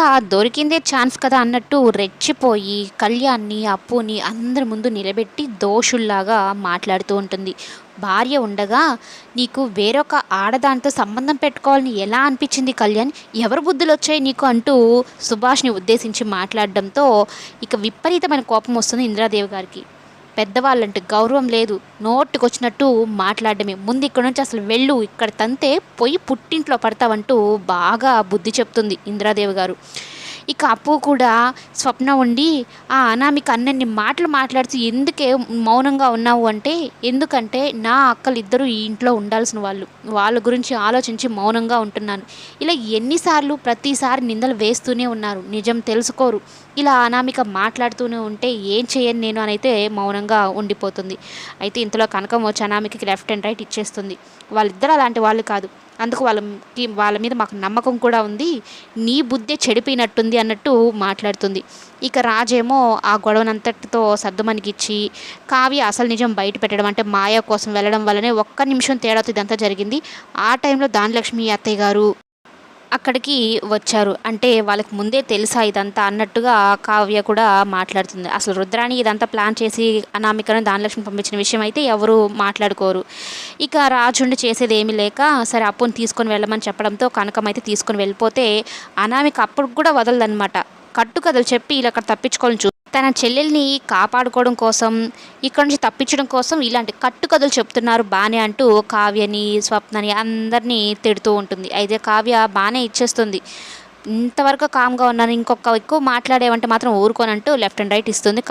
ఇంకా దొరికిందే ఛాన్స్ కదా అన్నట్టు రెచ్చిపోయి కళ్యాణ్ని అప్పుని అందరి ముందు నిలబెట్టి దోషుల్లాగా మాట్లాడుతూ ఉంటుంది. భార్య ఉండగా నీకు వేరొక ఆడదానితో సంబంధం పెట్టుకోవాలని ఎలా అనిపించింది కళ్యాణ్? ఎవరు బుద్ధులు వచ్చాయి నీకు? అంటూ సుభాష్ని ఉద్దేశించి మాట్లాడడంతో ఇక విపరీతమైన కోపం వస్తుంది ఇందిరాదేవి గారికి. పెద్దవాళ్ళంటే గౌరవం లేదు. నోటికొచ్చినట్టు మాట్లాడడమే ముందు ఇక్కడ నుంచి అసలు వెళ్ళు ఇక్కడ తంతే పోయి పుట్టింట్లో పడతావంటూ బాగా బుద్ధి చెప్తుంది ఇందిరాదేవి గారు. ఇక అప్పు కూడా స్వప్న ఉండి ఆ అనామిక అన్నన్ని మాటలు మాట్లాడుతూ ఎందుకే మౌనంగా ఉన్నావు అంటే ఎందుకంటే నా అక్కలు ఇద్దరు ఈ ఇంట్లో ఉండాల్సిన వాళ్ళు. వాళ్ళ గురించి ఆలోచించి మౌనంగా ఉంటున్నాను. ఇలా ఎన్నిసార్లు ప్రతిసారి నిందలు వేస్తూనే ఉన్నారు. నిజం తెలుసుకోరు. ఇలా అనామిక మాట్లాడుతూనే ఉంటే ఏం చేయను నేను అనైతే మౌనంగా ఉండిపోతుంది. అయితే ఇంతలో కనకం వచ్చి అనామికకి లెఫ్ట్ అండ్ రైట్ ఇచ్చేస్తుంది. వాళ్ళిద్దరు అలాంటి వాళ్ళు కాదు. అందుకు వాళ్ళకి వాళ్ళ మీద మాకు నమ్మకం కూడా ఉంది. నీ బుద్ధే చెడిపోయినట్టుంది అన్నట్టు మాట్లాడుతుంది. ఇక రాజేమో ఆ గొడవనంతటితో సర్దుమణిగిచ్చి కావ్య అసలు నిజం బయట పెట్టడం అంటే మాయ కోసం వెళ్ళడం వల్లనే ఒక్క నిమిషం తేడాతో ఇదంతా జరిగింది. ఆ టైంలో దానిలక్ష్మి అత్తయ్య గారు అక్కడికి వచ్చారు. అంటే వాళ్ళకి ముందే తెలుసా ఇదంతా అన్నట్టుగా కావ్య కూడా మాట్లాడుతుంది. అసలు రుద్రాణి ఇదంతా ప్లాన్ చేసి అనామికను దానలక్ష్మి పంపించిన విషయం అయితే ఎవరు మాట్లాడుకోరు. ఇక రాజుండి చేసేది ఏమీ లేక సరే అప్పును తీసుకొని వెళ్ళమని చెప్పడంతో కనకం అయితే తీసుకొని వెళ్ళిపోతే అనామిక అప్పుడు కూడా వదలదనమాట కట్టుకథలు చెప్పి ఇలా అక్కడ తప్పించుకోవాలని చూ తన చెల్లెల్ని కాపాడుకోవడం కోసం ఇక్కడ నుంచి తప్పించడం కోసం ఇలాంటి కట్టుకథలు చెప్తున్నారు బానే అంటూ కావ్యని స్వప్నని అందరినీ తిడుతూ ఉంటుంది. అయితే కావ్య బాగానే ఇచ్చేస్తుంది. ఇంతవరకు కామ్గా ఉన్నాను. ఇంకొక ఎక్కువ మాట్లాడేవంటే మాత్రం ఊరుకోనంటూ లెఫ్ట్ అండ్ రైట్ ఇస్తుంది